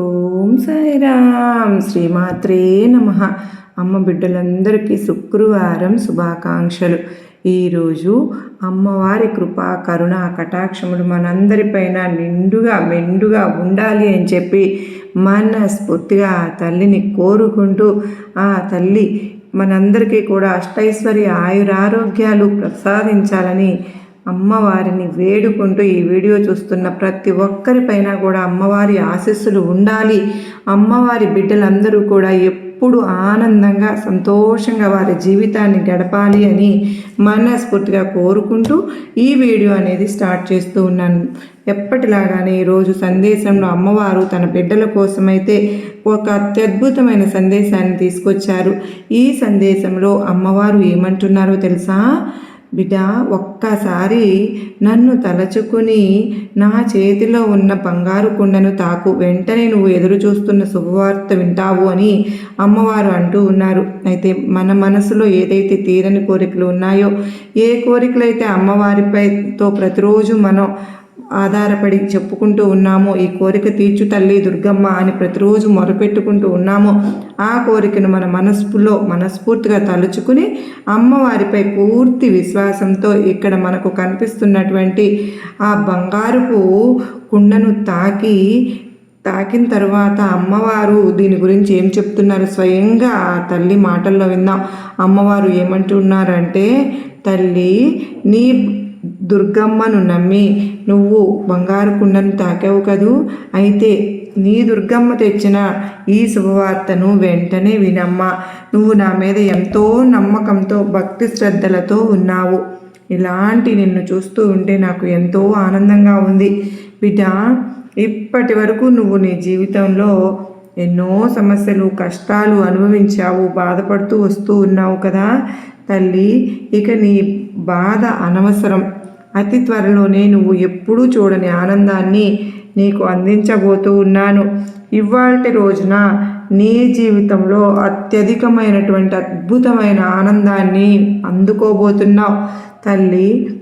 ఓం సాయిరామ్. శ్రీమాత్రే నమ. అమ్మ బిడ్డలందరికీ శుక్రవారం శుభాకాంక్షలు. ఈరోజు అమ్మవారి కృపా కరుణ కటాక్షములు మనందరిపైన నిండుగా మెండుగా ఉండాలి అని చెప్పి మనస్ఫూర్తిగా ఆ తల్లిని కోరుకుంటూ ఆ తల్లి మనందరికీ కూడా అష్టైశ్వర్య ఆయురారోగ్యాలు ప్రసాదించాలని అమ్మవారిని వేడుకుంటూ ఈ వీడియో చూస్తున్న ప్రతి ఒక్కరిపైన కూడా అమ్మవారి ఆశస్సులు ఉండాలి. అమ్మవారి బిడ్డలందరూ కూడా ఎప్పుడు ఆనందంగా సంతోషంగా వారి జీవితాన్ని గడపాలి అని మనస్ఫూర్తిగా కోరుకుంటూ ఈ వీడియో అనేది స్టార్ట్ చేస్తూ ఉన్నాను. ఎప్పటిలాగానే ఈరోజు సందేశంలో అమ్మవారు తన బిడ్డల కోసమైతే ఒక అత్యద్భుతమైన సందేశాన్ని తీసుకొచ్చారు. ఈ సందేశంలో అమ్మవారు ఏమంటున్నారో తెలుసా? బిడ్డ ఒక్కసారి నన్ను తలచుకుని నా చేతిలో ఉన్న బంగారు కుండను తాకు. వెంటనే నువ్వు ఎదురు చూస్తున్న శుభవార్త వింటావు అని అమ్మవారు అంటూ ఉన్నారు. అయితే మన మనసులో ఏదైతే తీరని కోరికలు ఉన్నాయో ఏ కోరికలైతే అమ్మవారిపైతో ప్రతిరోజు మనం ఆధారపడి చెప్పుకుంటూ ఉన్నామో. ఈ కోరిక తీర్చు తల్లి దుర్గమ్మ అని ప్రతిరోజు మొరపెట్టుకుంటూ ఉన్నామో. ఆ కోరికను మన మనస్సులో మనస్ఫూర్తిగా తలుచుకుని అమ్మవారిపై పూర్తి విశ్వాసంతో ఇక్కడ మనకు కనిపిస్తున్నటువంటి ఆ బంగారుపు కుండను తాకి తాకిన తర్వాత అమ్మవారు దీని గురించి ఏం చెప్తున్నారు? స్వయంగా ఆ తల్లి మాటల్లో విందాం అమ్మవారు ఏమంటున్నారంటే తల్లి నీ దుర్గమ్మను నమ్మి నువ్వు బంగారు కుండను తాకావు కదూ? అయితే నీ దుర్గమ్మ తెచ్చిన ఈ శుభవార్తను వెంటనే వినమ్మా. నువ్వు నా మీద ఎంతో నమ్మకంతో భక్తి శ్రద్ధలతో ఉన్నావు. ఇలాంటి నిన్ను చూస్తూ ఉంటే నాకు ఎంతో ఆనందంగా ఉంది. బిడ్డ ఇప్పటి వరకు నువ్వు నీ జీవితంలో ఎన్నో సమస్యలు కష్టాలు అనుభవించావు బాధపడుతూ వస్తూ ఉన్నావు కదా తల్లి. ఇక నీ బాధ అనవసరం. అతి త్వరలోనే నువ్వు ఎప్పుడూ చూడని ఆనందాన్ని నీకు అందించబోతూ ఉన్నాను. ఇవాళ రోజున నీ జీవితంలో అత్యధికమైనటువంటి అద్భుతమైన ఆనందాన్ని అందుకోబోతున్నావు తల్లి.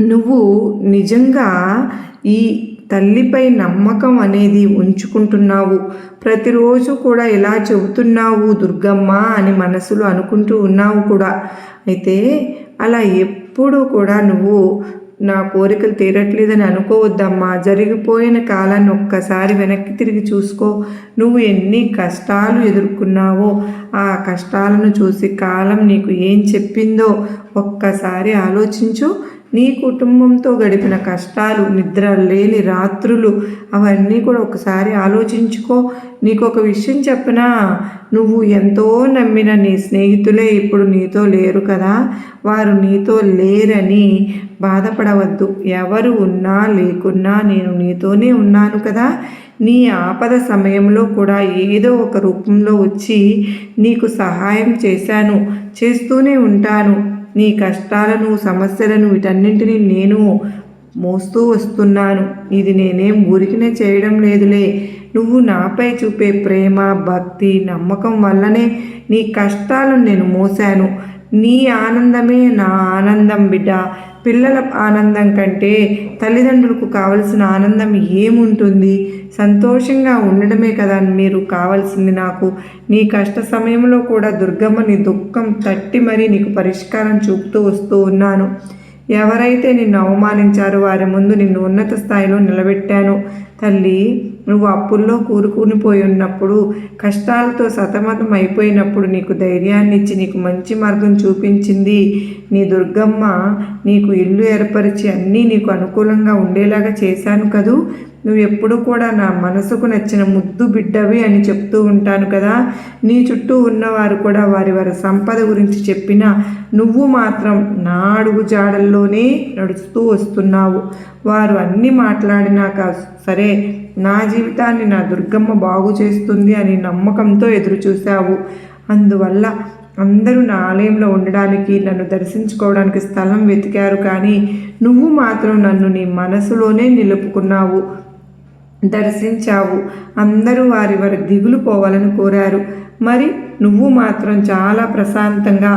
నువ్వు నిజంగా ఈ తల్లిపై నమ్మకం అనేది ఉంచుకుంటున్నావు. ప్రతిరోజు కూడా ఇలా చెబుతున్నావు దుర్గమ్మ అని మనసులో అనుకుంటూ ఉన్నావు కూడా. అయితే అలా ఎప్పుడు కూడా నువ్వు నా కోరికలు తీరట్లేదని అనుకోవద్దమ్మా. జరిగిపోయిన కాలాన్ని ఒక్కసారి వెనక్కి తిరిగి చూసుకో. నువ్వు ఎన్ని కష్టాలు ఎదుర్కొన్నావో ఆ కష్టాలను చూసి కాలం నీకు ఏం చెప్పిందో ఒక్కసారి ఆలోచించు. నీ కుటుంబంతో గడిపిన కష్టాలు నిద్ర లేని రాత్రులు అవన్నీ కూడా ఒకసారి ఆలోచించుకో. నీకు ఒక విషయం చెప్పనా? నువ్వు ఎంతో నమ్మిన నీ స్నేహితులే ఇప్పుడు నీతో లేరు కదా. వారు నీతో లేరని బాధపడవద్దు. ఎవరు ఉన్నా లేకున్నా నేను నీతోనే ఉన్నాను కదా. నీ ఆపద సమయంలో కూడా ఏదో ఒక రూపంలో వచ్చి నీకు సహాయం చేశాను చేస్తూనే ఉంటాను. నీ కష్టాలను సమస్యలను వీటన్నింటినీ నేను మోస్తూ వస్తున్నాను. ఇది నేనేం ఊరికినే చేయడం లేదులే. నువ్వు నాపై చూపే ప్రేమ భక్తి నమ్మకం వల్లనే నీ కష్టాలను నేను మోసాను నీ ఆనందమే నా ఆనందం బిడ్డ. పిల్లల ఆనందం కంటే తల్లిదండ్రులకు కావలసిన ఆనందం ఏముంటుంది? సంతోషంగా ఉండడమే కదా మీరు కావాల్సింది నాకు. నీ కష్ట సమయంలో కూడా దుర్గమ్మ నీ దుఃఖం తట్టి మరీ నీకు పరిష్కారం చూపుతూ వస్తూ ఉన్నాను. ఎవరైతే నిన్ను అవమానించారో వారి ముందు నిన్ను ఉన్నత స్థాయిలో నిలబెట్టాను. తల్లి నువ్వు అప్పుల్లో కూరుకునిపోయి ఉన్నప్పుడు కష్టాలతో సతమతం అయిపోయినప్పుడు నీకు ధైర్యాన్ని ఇచ్చి నీకు మంచి మార్గం చూపించింది. నీ దుర్గమ్మ నీకు ఇల్లు ఏర్పరిచి అన్నీ నీకు అనుకూలంగా ఉండేలాగా చేశాను కదూ. నువ్వు ఎప్పుడు కూడా నా మనసుకు నచ్చిన ముద్దు బిడ్డవి అని చెప్తూ ఉంటాను కదా. నీ చుట్టూ ఉన్నవారు కూడా వారి వారి సంపద గురించి చెప్పినా నువ్వు మాత్రం నా అడుగు జాడల్లోనే నడుస్తూ వస్తున్నావు. వారు అన్నీ మాట్లాడినాక సరే నా జీవితాన్ని నా దుర్గమ్మ బాగు చేస్తుంది అని నమ్మకంతో ఎదురు చూశావు అందువల్ల అందరూ నా ఆలయంలో ఉండడానికి నన్ను దర్శించుకోవడానికి స్థలం వెతికారు కానీ నువ్వు మాత్రం నన్ను నీ మనసులోనే నిలుపుకున్నావు దర్శించావు. అందరూ వారి వారి దిగులు పోవాలని కోరారు. మరి నువ్వు మాత్రం చాలా ప్రశాంతంగా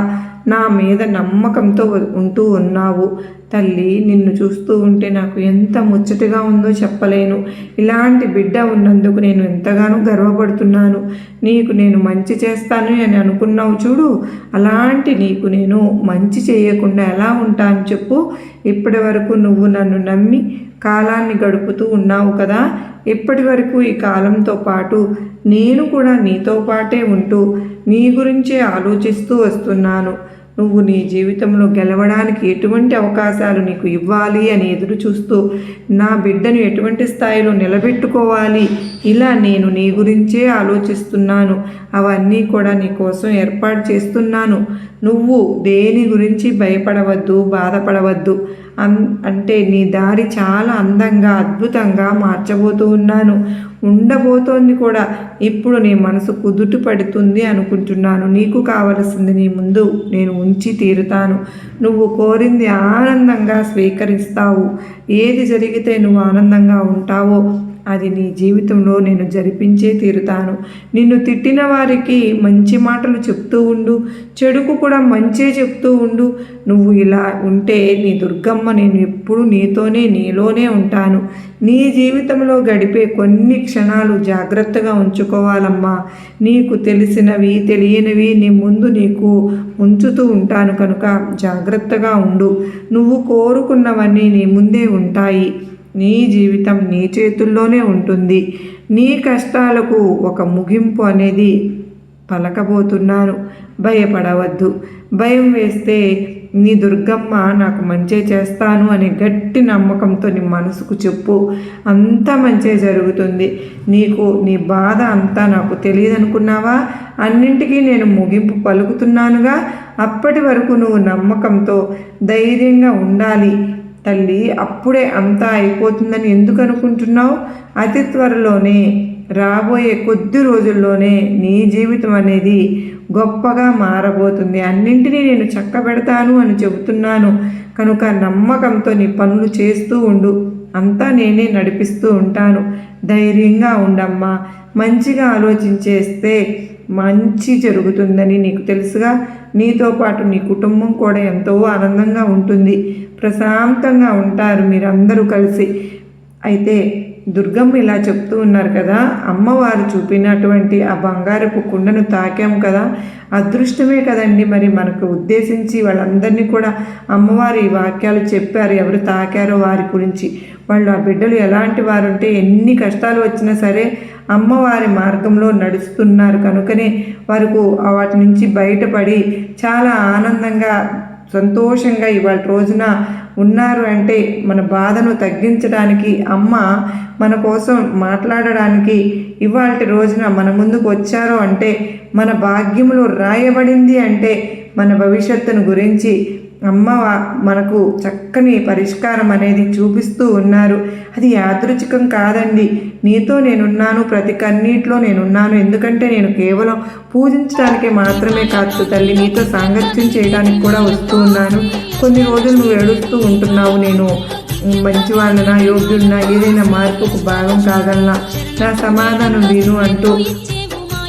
నా మీద నమ్మకంతో ఉంటూ ఉన్నావు. తల్లి నిన్ను చూస్తూ ఉంటే నాకు ఎంత ముచ్చటగా ఉందో చెప్పలేను. ఇలాంటి బిడ్డ ఉన్నందుకు నేను ఎంతగానో గర్వపడుతున్నాను. నీకు నేను మంచి చేస్తాను అని అనుకున్నావు చూడు. అలాంటి నీకు నేను మంచి చేయకుండా ఎలా ఉంటాను చెప్పు. ఇప్పటి వరకు నువ్వు నన్ను నమ్మి కాలాన్ని గడుపుతూ ఉన్నావు కదా. ఇప్పటి వరకు ఈ కాలంతో పాటు నేను కూడా నీతో పాటే ఉంటూ నీ గురించే ఆలోచిస్తూ వస్తున్నాను. నువ్వు నీ జీవితంలో గెలవడానికి ఎటువంటి అవకాశాలు నీకు ఇవ్వాలి అని ఎదురు చూస్తూ నా బిడ్డను ఎటువంటి స్థాయిలో నిలబెట్టుకోవాలి? ఇలా నేను నీ గురించే ఆలోచిస్తున్నాను. అవన్నీ కూడా నీ కోసం ఏర్పాటు చేస్తున్నాను. నువ్వు దేని గురించి భయపడవద్దు బాధపడవద్దు. అన్ అంటే నీ దారి చాలా అందంగా అద్భుతంగా మార్చబోతూ ఉన్నాను. ఉండబోతోంది కూడా. ఇప్పుడు నీ మనసు కుదుట పడుతుంది అనుకుంటున్నాను. నీకు కావలసింది నీ ముందు నేను ఉంచి తీరుతాను. నువ్వు కోరింది ఆనందంగా స్వీకరిస్తావు. ఏది జరిగితే నువ్వు ఆనందంగా ఉంటావో అది నీ జీవితంలో నేను జరిపించే తీరుతాను. నిన్ను తిట్టిన వారికి మంచి మాటలు చెప్తూ ఉండు. చెడుకు కూడా మంచే చెప్తూ ఉండు. నువ్వు ఇలా ఉంటే నీ దుర్గమ్మ నేను ఎప్పుడు నీతోనే నీలోనే ఉంటాను. నీ జీవితంలో గడిపే కొన్ని క్షణాలు జాగ్రత్తగా ఉంచుకోవాలమ్మా. నీకు తెలిసినవి తెలియనివి నీ ముందు నీకు ఉంచుతూ ఉంటాను కనుక జాగ్రత్తగా ఉండు. నువ్వు కోరుకున్నవన్నీ నీ ముందే ఉంటాయి. నీ జీవితం నీ చేతుల్లోనే ఉంటుంది. నీ కష్టాలకు ఒక ముగింపు అనేది పలకబోతున్నాను. భయపడవద్దు. భయం వేస్తే నీ దుర్గమ్మ నాకు మంచి చేస్తాను అనే గట్టి నమ్మకంతో నీ మనసుకు చెప్పు. అంతా మంచే జరుగుతుంది. నీకు నీ బాధ అంతా నాకు తెలియదు అనుకున్నావా అన్నింటికీ నేను ముగింపు పలుకుతున్నానుగా. అప్పటి వరకు నువ్వు నమ్మకంతో ధైర్యంగా ఉండాలి. తల్లి అప్పుడే అంతా అయిపోతుందని ఎందుకు అనుకుంటున్నావు? అతి త్వరలోనే రాబోయే కొద్ది రోజుల్లోనే నీ జీవితం అనేది గొప్పగా మారబోతుంది. అన్నింటినీ నేను చక్కబెడతాను అని చెబుతున్నాను. కనుక నమ్మకంతో నీ పనులు చేస్తూ ఉండు. అంతా నేనే నడిపిస్తూ ఉంటాను. ధైర్యంగా ఉండమ్మా. మంచిగా ఆలోచించేస్తే మంచి జరుగుతుందని నీకు తెలుసుగా. నీతో పాటు నీ కుటుంబం కూడా ఎంతో ఆనందంగా ఉంటుంది. ప్రశాంతంగా ఉంటారు మీరందరూ కలిసి. అయితే దుర్గమ్మ ఇలా చెప్తూ ఉన్నారు కదా అమ్మవారు చూపినటువంటి ఆ బంగారపు కుండను తాకాం కదా అదృష్టమే కదండి మరి మనకు ఉద్దేశించి వాళ్ళందరినీ కూడా అమ్మవారు ఈ వాక్యాలు చెప్పారు ఎవరు తాకారో వారి గురించి. వాళ్ళు ఆ బిడ్డలు ఎలాంటి వారు ఉంటే ఎన్ని కష్టాలు వచ్చినా సరే అమ్మవారి మార్గంలో నడుస్తున్నారు. కనుకనే వారికి వాటి నుంచి బయటపడి చాలా ఆనందంగా సంతోషంగా ఇవాళ రోజున ఉన్నారు అంటే మన బాధను తగ్గించడానికి అమ్మ మన కోసం మాట్లాడడానికి ఇవాళ రోజున మన ముందుకు వచ్చారో అంటే మన భాగ్యములో రాయబడింది అంటే మన భవిష్యత్తును గురించి అమ్మ మనకు చక్కని పరిష్కారం అనేది చూపిస్తూ ఉన్నారు. అది యాదృచ్ఛికం కాదండి. నీతో నేనున్నాను ప్రతి కన్నీటిలో నేనున్నాను. ఎందుకంటే నేను కేవలం పూజించడానికి మాత్రమే కాదు తల్లి నీతో సాంగత్యం చేయడానికి కూడా వస్తూ ఉన్నాను. కొన్ని రోజులు నువ్వు ఏడుస్తూ ఉంటున్నావు. నేను మంచివాళ్ళనా యోగ్యున్నా ఏదైనా మార్పుకు భాగం కాగలనా? నా సమాధానం విను అంటూ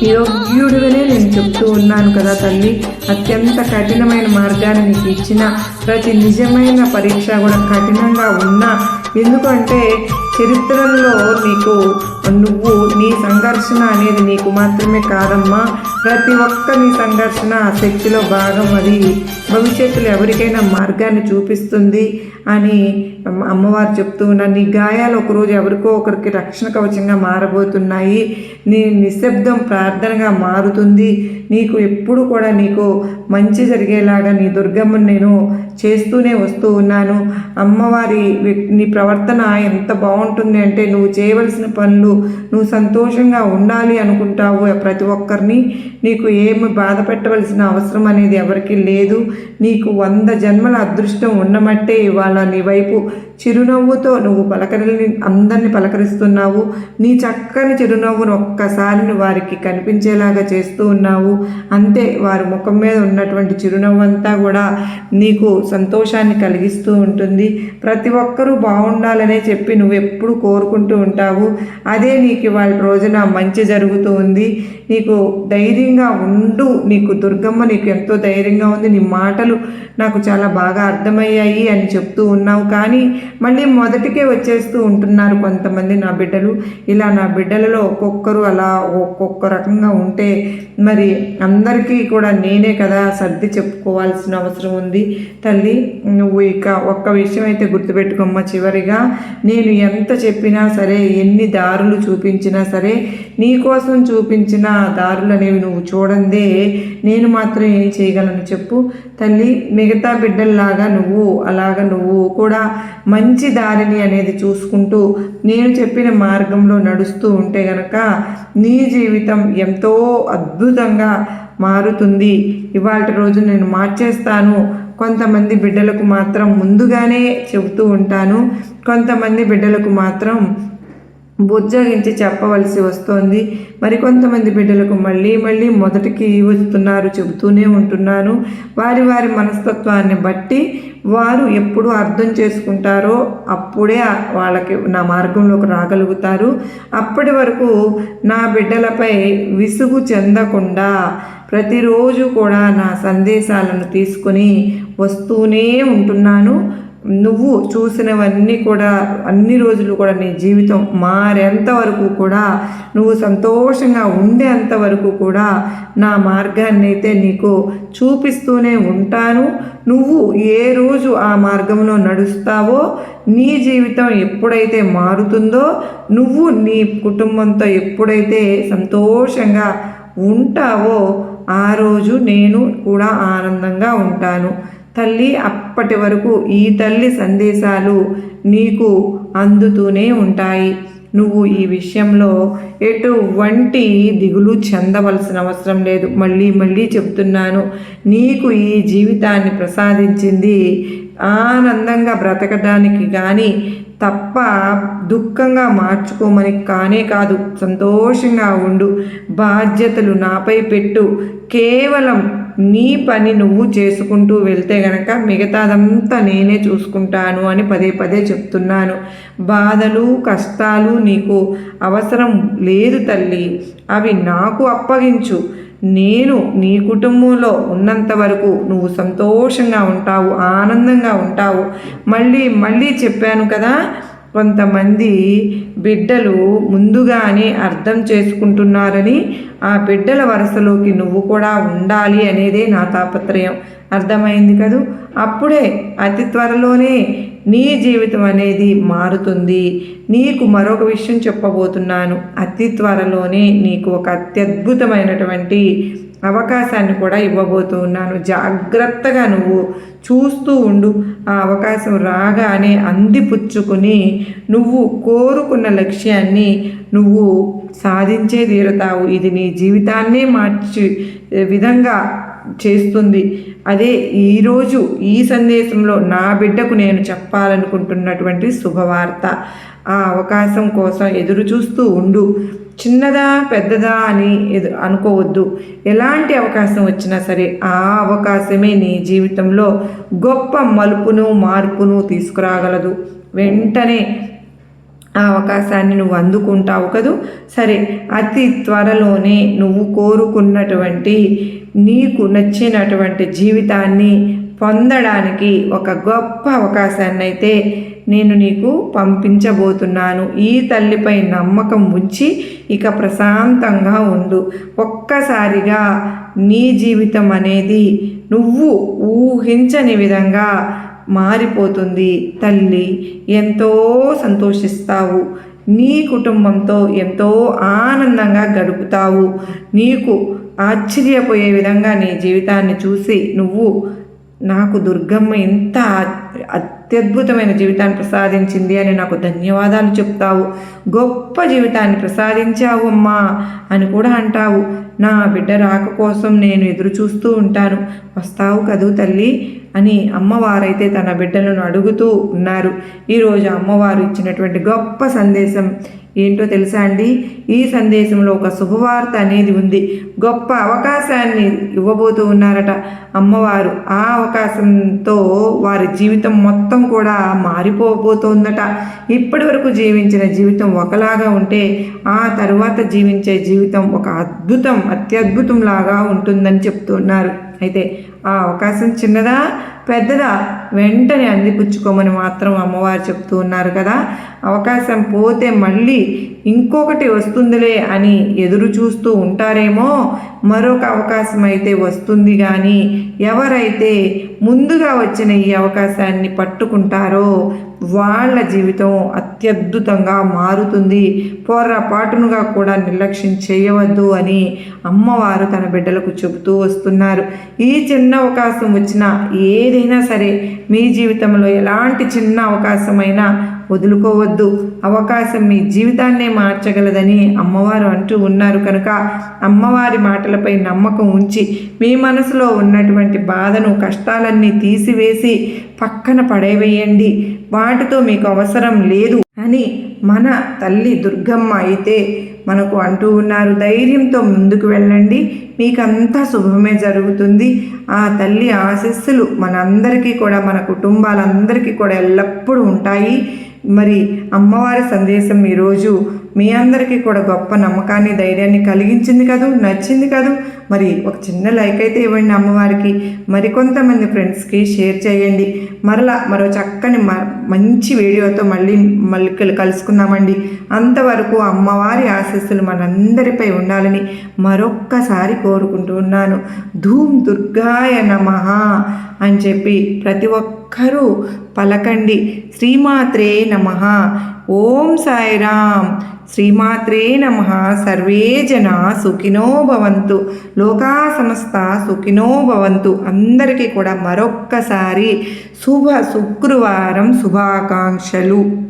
యోగ్యుడివనే నేను చెప్తూ ఉన్నాను కదా తల్లి. అత్యంత కఠినమైన మార్గాన్ని నీకు ఇచ్చిన ప్రతి నిజమైన పరీక్ష కూడా కఠినంగా ఉన్నా. ఎందుకంటే చరిత్రలో నీకు నువ్వు నీ సంఘర్షణ అనేది నీకు మాత్రమే కాదమ్మా. ప్రతి ఒక్క నీ సంఘర్షణ ఆ శక్తిలో భాగం అది. భవిష్యత్తులో ఎవరికైనా మార్గాన్ని చూపిస్తుంది అని అమ్మవారు చెప్తూ ఉన్నారు. నీ గాయాలు ఒకరోజు ఎవరికో ఒకరికి రక్షణ కవచంగా మారబోతున్నాయి. నీ నిశ్శబ్దం ప్రార్థనగా మారుతుంది. నీకు ఎప్పుడు కూడా నీకు మంచి జరిగేలాగా నీ దుర్గమ్మను నేను చేస్తూనే వస్తూ ఉన్నాను. అమ్మవారి నీ ప్రవర్తన ఎంత బాగుంటుంది అంటే నువ్వు చేయవలసిన పనులు నువ్వు సంతోషంగా ఉండాలి అనుకుంటావు. ప్రతి ఒక్కరిని నీకు ఏమి బాధ పెట్టవలసిన అవసరం అనేది ఎవరికి లేదు. నీకు వంద జన్మల అదృష్టం ఉన్నమట్టే ఇవాళ నీ వైపు చిరునవ్వుతో నువ్వు పలకరిని అందరిని పలకరిస్తున్నావు. నీ చక్కని చిరునవ్వును ఒక్కసారి వారికి కనిపించేలాగా చేస్తూ ఉన్నావు. అంతే వారి ముఖం మీద ఉన్నటువంటి చిరునవ్వు అంతా కూడా నీకు సంతోషాన్ని కలిగిస్తూ ఉంటుంది. ప్రతి ఒక్కరూ బాగుండాలనే చెప్పి నువ్వు ఎప్పుడు కోరుకుంటూ ఉంటావు. అదే నీకు వాళ్ళ రోజున మంచి జరుగుతూ ఉంది. నీకు ధైర్యంగా ఉండు. నీకు దుర్గమ్మ నీకు ఎంతో ధైర్యంగా ఉంది. నీ మాటలు నాకు చాలా బాగా అర్థమయ్యాయి అని చెప్తూ ఉన్నావు. కానీ మళ్ళీ మొదటికే వచ్చేస్తూ ఉంటున్నారు కొంతమంది నా బిడ్డలు. ఇలా నా బిడ్డలలో ఒక్కొక్కరు అలా ఒక్కొక్క రకంగా ఉంటే మరి అందరికీ కూడా నేనే కదా సర్ది చెప్పుకోవాల్సిన అవసరం ఉంది. తల్లి నువ్వు ఇక ఒక్క విషయం అయితే గుర్తుపెట్టుకోమ్మ చివరిగా. నేను ఎంత చెప్పినా సరే ఎన్ని దారులు చూపించినా సరే నీ కోసం చూపించిన దారులు అనేవి నువ్వు చూడందే నేను మాత్రం ఏం చేయగలను చెప్పు. తల్లి మిగతా బిడ్డల్లాగా నువ్వు అలాగ నువ్వు కూడా మంచి దారిని అనేది చూసుకుంటూ నేను చెప్పిన మార్గంలో నడుస్తూ ఉంటే గనక నీ జీవితం ఎంతో అద్భుతంగా మారుతుంది. ఇవాళ రోజు నేను మార్చేస్తాను. కొంతమంది బిడ్డలకు మాత్రం ముందుగానే చెబుతూ ఉంటాను. కొంతమంది బిడ్డలకు మాత్రం బుజ్జగించి చెప్పవలసి వస్తోంది. మరికొంతమంది బిడ్డలకు మళ్ళీ మళ్ళీ మొదటికి వస్తున్నారు చెబుతూనే ఉంటున్నాను. వారి వారి మనస్తత్వాన్ని బట్టి వారు ఎప్పుడు అర్థం చేసుకుంటారో అప్పుడే వాళ్ళకి నా మార్గంలోకి రాగలుగుతారు. అప్పటి వరకు నా బిడ్డలపై విసుగు చెందకుండా ప్రతిరోజు కూడా నా సందేశాలను తీసుకొని వస్తూనే ఉంటున్నాను. నువ్వు చూసినవన్నీ కూడా అన్ని రోజులు కూడా నీ జీవితం మారేంత వరకు కూడా నువ్వు సంతోషంగా ఉండేంత వరకు కూడా నా మార్గాన్ని అయితే నీకు చూపిస్తూనే ఉంటాను. నువ్వు ఏ రోజు ఆ మార్గంలో నడుస్తావో నీ జీవితం ఎప్పుడైతే మారుతుందో నువ్వు నీ కుటుంబంతో ఎప్పుడైతే సంతోషంగా ఉంటావో ఆ రోజు నేను కూడా ఆనందంగా ఉంటాను. తల్లి అప్పటి వరకు ఈ తల్లి సందేశాలు నీకు అందుతూనే ఉంటాయి. నువ్వు ఈ విషయంలో ఎటువంటి దిగులు చెందవలసిన అవసరం లేదు. మళ్ళీ మళ్ళీ చెప్తున్నాను. నీకు ఈ జీవితాన్ని ప్రసాదించింది ఆనందంగా బ్రతకడానికి కానీ తప్ప దుఃఖంగా మార్చుకోమని కానే కాదు. సంతోషంగా ఉండు. బాధ్యతలు నాపై పెట్టు. కేవలం నీ పని నువ్వు చేసుకుంటూ వెళ్తే గనక మిగతాదంతా నేనే చూసుకుంటాను అని పదే పదే చెప్తున్నాను. బాధలు కష్టాలు నీకు అవసరం లేదు తల్లి. అవి నాకు అప్పగించు. నేను నీ కుటుంబంలో ఉన్నంత వరకు నువ్వు సంతోషంగా ఉంటావు ఆనందంగా ఉంటావు. మళ్ళీ మళ్ళీ చెప్పాను కదా కొంతమంది బిడ్డలు ముందుగానే అర్థం చేసుకుంటున్నారని ఆ బిడ్డల వరుసలోకి నువ్వు కూడా ఉండాలి అనేదే నా తాపత్రయం. అర్థమైంది కదూ? అప్పుడే అతి త్వరలోనే నీ జీవితం అనేది మారుతుంది. నీకు మరొక విషయం చెప్పబోతున్నాను. అతి త్వరలోనే నీకు ఒక అత్యద్భుతమైనటువంటి అవకాశాన్ని కూడా ఇవ్వబోతూ ఉన్నాను. జాగ్రత్తగా నువ్వు చూస్తూ ఉండు. ఆ అవకాశం రాగానే అందిపుచ్చుకుని నువ్వు కోరుకున్న లక్ష్యాన్ని నువ్వు సాధించే తీరుతావు. ఇది నీ జీవితాన్నే మార్చి విధంగా చేస్తుంది. అదే ఈరోజు ఈ సందేశంలో నా బిడ్డకు నేను చెప్పాలనుకుంటున్నటువంటి శుభవార్త. ఆ అవకాశం కోసం ఎదురు చూస్తూ ఉండు. చిన్నదా పెద్దదా అని ఎదు అనుకోవద్దు. ఎలాంటి అవకాశం వచ్చినా సరే ఆ అవకాశమే నీ జీవితంలో గొప్ప మలుపును మార్పును తీసుకురాగలదు. వెంటనే ఆ అవకాశాన్ని నువ్వు అందుకుంటావు కదూ? సరే అతి త్వరలోనే నువ్వు కోరుకున్నటువంటి నీకు నచ్చినటువంటి జీవితాన్ని పొందడానికి ఒక గొప్ప అవకాశాన్ని అయితే నేను నీకు పంపించబోతున్నాను. ఈ తల్లిపై నమ్మకం ఉంచి ఇక ప్రశాంతంగా ఉండు. ఒక్కసారిగా నీ జీవితం అనేది నువ్వు ఊహించని విధంగా మారిపోతుంది. తల్లి ఎంతో సంతోషిస్తావు. నీ కుటుంబంతో ఎంతో ఆనందంగా గడుపుతావు. నీకు ఆశ్చర్యపోయే విధంగా నీ జీవితాన్ని చూసి నువ్వు నాకు దుర్గమ్మ ఎంత అత్యద్భుతమైన జీవితాన్ని ప్రసాదించింది అని నాకు ధన్యవాదాలు చెప్తావు. గొప్ప జీవితాన్ని ప్రసాదించావు అమ్మా అని కూడా అంటావు. నా బిడ్డ రాక కోసం నేను ఎదురు చూస్తూ ఉంటాను. వస్తావు కదూ తల్లి. అని అమ్మవారైతే తన బిడ్డలను అడుగుతూ ఉన్నారు. ఈరోజు అమ్మవారు ఇచ్చినటువంటి గొప్ప సందేశం ఏంటో తెలుసా అండి? ఈ సందేశంలో ఒక శుభవార్త అనేది ఉంది. గొప్ప అవకాశాన్ని ఇవ్వబోతూ ఉన్నారట అమ్మవారు. ఆ అవకాశంతో వారి జీవితం మొత్తం కూడా మారిపోబోతోందట. ఇప్పటి వరకు జీవించిన జీవితం ఒకలాగా ఉంటే ఆ తర్వాత జీవించే జీవితం ఒక అద్భుతం అత్యద్భుతం లాగా ఉంటుందని చెప్తున్నారు. అయితే ఆ అవకాశం చిన్నదా పెద్దదా? వెంటనే అందిపుచ్చుకోమని మాత్రం అమ్మవారు చెప్తూ ఉన్నారు కదా. అవకాశం పోతే మళ్ళీ ఇంకొకటి వస్తుందిలే అని ఎదురు చూస్తూ ఉంటారేమో. మరొక అవకాశం అయితే వస్తుంది కానీ ఎవరైతే ముందుగా వచ్చిన ఈ అవకాశాన్ని పట్టుకుంటారో వాళ్ళ జీవితం అత్యద్భుతంగా మారుతుంది. పొర్రపాటునుగా కూడా నిర్లక్ష్యం చేయవద్దు అని అమ్మవారు తన బిడ్డలకు చెబుతూ వస్తున్నారు. ఈ చిన్న అవకాశం వచ్చినా ఏదైనా సరే మీ జీవితంలో ఎలాంటి చిన్న అవకాశమైనా వదులుకోవద్దు. అవకాశం మీ జీవితాన్నే మార్చగలదని అమ్మవారు అంటూ ఉన్నారు. కనుక అమ్మవారి మాటలపై నమ్మకం ఉంచి మీ మనసులో ఉన్నటువంటి బాధను కష్టాలన్నీ తీసివేసి పక్కన పడేవేయండి. వాటితో మీకు అవసరం లేదు అని మన తల్లి దుర్గమ్మ అయితే మనకు అంటూ ఉన్నారు. ధైర్యంతో ముందుకు వెళ్ళండి. మీకంతా శుభమే జరుగుతుంది. ఆ తల్లి ఆశస్సులు మనందరికీ కూడా మన కుటుంబాలందరికీ కూడా ఎల్లప్పుడూ ఉంటాయి. మరి అమ్మవారి సందేశం ఈరోజు మీ అందరికీ కూడా గొప్ప నమ్మకాన్ని ధైర్యాన్ని కలిగించింది కదూ? నచ్చింది కదూ? మరి ఒక చిన్న లైక్ అయితే ఇవ్వండి అమ్మవారికి. మరికొంతమంది ఫ్రెండ్స్కి షేర్ చేయండి. మరలా మరో చక్కని మ మంచి వీడియోతో మళ్ళీ మళ్ళీ కలుసుకుందామండి. అంతవరకు అమ్మవారి ఆశీస్సులు మనందరిపై ఉండాలని మరొక్కసారి కోరుకుంటూ ఉన్నాను. ధూమ్ దుర్గాయ నమ అని చెప్పి ప్రతి ఒక్కరూ పలకండి. శ్రీమాత్రే నమ. ఓం సాయిరామ్. శ్రీమాత్రే నమ. సర్వే జన సుఖినో భవంతు. లోకా సమస్త సుఖినో భవంతు. అందరికీ కూడా మరొక్కసారి శుభ శుక్రవారం శుభాకాంక్షలు.